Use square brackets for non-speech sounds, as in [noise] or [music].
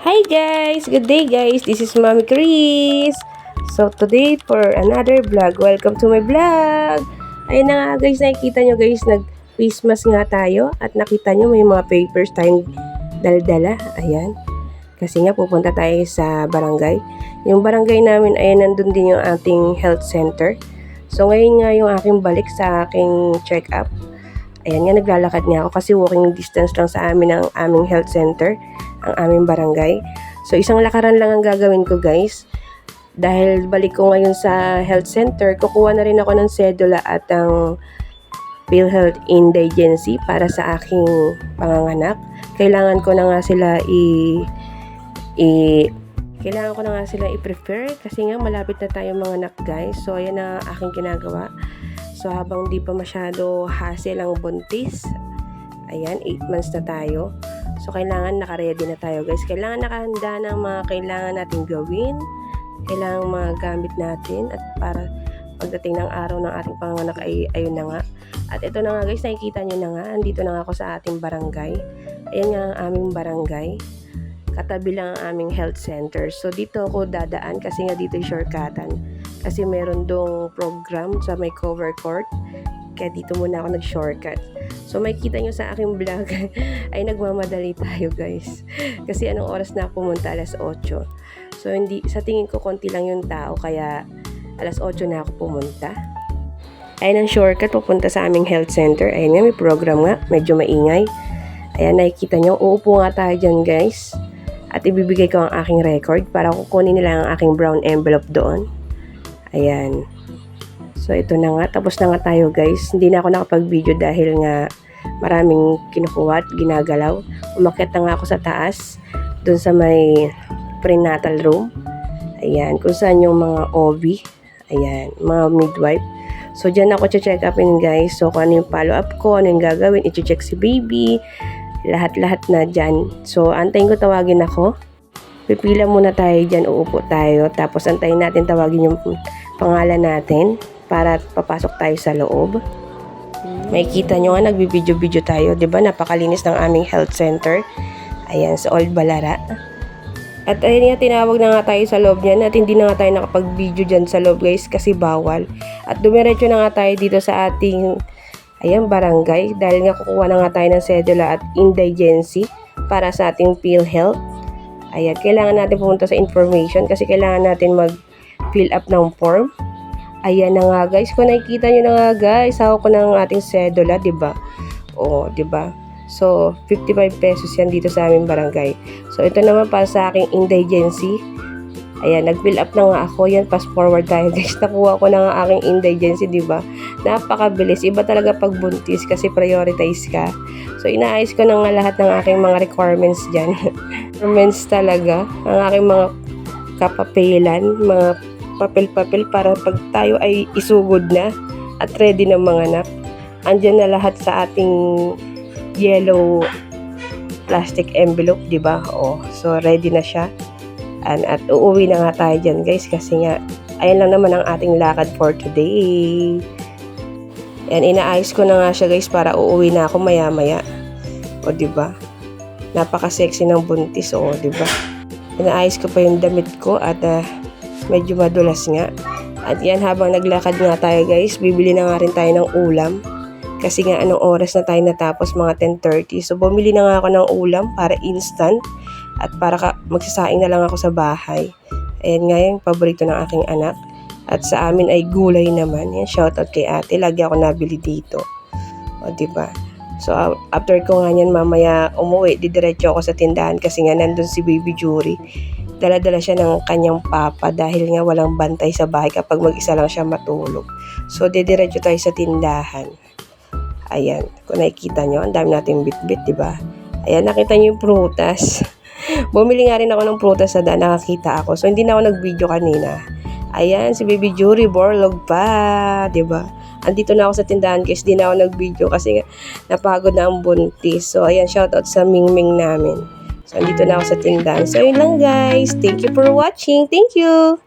Hi guys! Good day guys! This is Mommy Chris! So today for another vlog. Welcome to my vlog! Ayun na nga guys, nakikita nyo guys, nag-Christmas nga tayo at nakita nyo may mga papers tayong daldala. Ayan. Kasi nga pupunta tayo sa barangay. Yung barangay namin ay nandun din yung ating health center. So ngayon nga yung aking balik sa aking check-up. Ayan nga, naglalakad nga ako kasi walking distance lang sa amin ang aming health center, ang aming barangay. So, isang lakaran lang ang gagawin ko, guys. Dahil balik ko ngayon sa health center, kukuha na rin ako ng sedula at ang PhilHealth Indigency para sa aking panganganak. Kailangan ko na nga sila i... i kailangan ko na nga sila i-prefer kasi nga malapit na tayo mga anak guys. So, ayan na aking ginagawa. So, habang di pa masyado hassle ang buntis, ayan, 8 months na tayo. So, kailangan nakaredy na tayo, guys. Kailangan nakahanda ng mga kailangan natin gawin, kailangan mga gamit natin, at para pagdating ng araw ng ating panganak ay ayun na nga. At ito na nga, guys, nakikita nyo na nga, andito na nga ako sa ating barangay. Ayan nga ang aming barangay. Katabi lang ang aming health center. So, dito ako dadaan kasi nga dito yung shortcutan kasi meron dong program sa may cover court. Kaya dito muna ako nag-shortcut. So makikita nyo sa aking vlog [laughs] ay nagmamadali tayo guys. Kasi anong oras na pumunta? Alas 8 so hindi sa tingin ko konti lang yung tao. Kaya alas 8 na ako pumunta. Ayun ang shortcut. Pupunta sa aming health center. Ayun nga may program nga. Medyo maingay. Ayan nakikita nyo. Uupo nga tayo dyan guys. At ibibigay ko ang aking record para kukunin nila ang aking brown envelope doon Ayan. So, ito na nga. Tapos na nga tayo, guys. Hindi na ako nakapag-video dahil nga maraming kinukuha at ginagalaw. Umakyat na nga ako sa taas. Doon sa may prenatal room. Ayan. Kung saan yung mga OB. Ayan. Mga midwife. So, dyan ako check upin, guys. So, kung ano yung follow-up ko, ano yung gagawin, i-check si baby. Lahat-lahat na dyan. So, antayin ko tawagin ako. Pipila muna tayo dyan, uupo tayo. Tapos, antayin natin tawagin yung pangalan natin para papasok tayo sa loob. May kita nyo nga, nagbibideo-video tayo. 'di ba Napakalinis ng aming health center. Ayan, sa Old Balara. At ayun nga, tinawag na nga tayo sa loob niyan at hindi na nga tayo nakapag-video dyan sa loob guys kasi bawal. At dumiretso na nga tayo dito sa ating ayan, barangay dahil nga kukuha na nga tayo ng sedula at indigency para sa ating PhilHealth. Ayan, kailangan natin pumunta sa information kasi kailangan natin mag-fill up ng form. Ayan na nga guys, kung nakikita nyo na nga guys, hawak ko ang ating sedula, ba? Oo, di ba? So, 55 pesos yan dito sa aming barangay. So, ito naman para sa aking indigency. Ayan, nag-fill up na nga ako. Yan, fast forward tayo [laughs] guys. Nakuha ko na nga aking indigency, di ba? Napakabilis. Iba talaga pag buntis kasi prioritize ka. So, inaayos ko na nga lahat ng aking mga requirements dyan. [laughs] requirements talaga. Ang aking mga kapapilan, mga papel-papel para pag tayo ay isugod na at ready ng mga anak. Andyan na lahat sa ating yellow plastic envelope, di ba? O, so ready na siya. And, at uuwi na nga tayo dyan guys kasi nga ayan lang naman ang ating lakad for today. Yan, inaayos ko na nga siya guys para uuwi na ako maya-maya. O, di ba? Napaka-sexy ng buntis, o, ba? Inaayos ko pa yung damit ko at uh, medyo madulas nga. At yan, habang naglakad nga tayo guys, bibili na nga rin tayo ng ulam. Kasi nga anong oras na tayo natapos, mga 10.30. So, bumili na nga ako ng ulam para instant. At para ka, magsasaing na lang ako sa bahay. Ayan nga yung paborito ng aking anak. At sa amin ay gulay naman. Yan, shoutout kay ate. Lagi ako nabili dito. O, ba? So, after ko nga yan, mamaya umuwi, didiretso ako sa tindahan kasi nga nandun si Baby Jury. Dala-dala siya ng kanyang papa dahil nga walang bantay sa bahay kapag mag-isa lang siya matulog. So, didiretso tayo sa tindahan. Ayan, kung nakikita nyo, ang dami natin bit-bit, di ba? Ayan, nakita nyo yung prutas. Bumili nga rin ako ng prutas sa daan, nakakita ako. So, hindi na ako nag-video kanina. Ayan, si Baby Jury, borlog pa, ba? Andito na ako sa tindahan guys, di na ako nag-video kasi napagod na ang buntis. So, ayan, shoutout sa Mingming namin. So, andito na ako sa tindahan. So, yun lang guys. Thank you for watching. Thank you!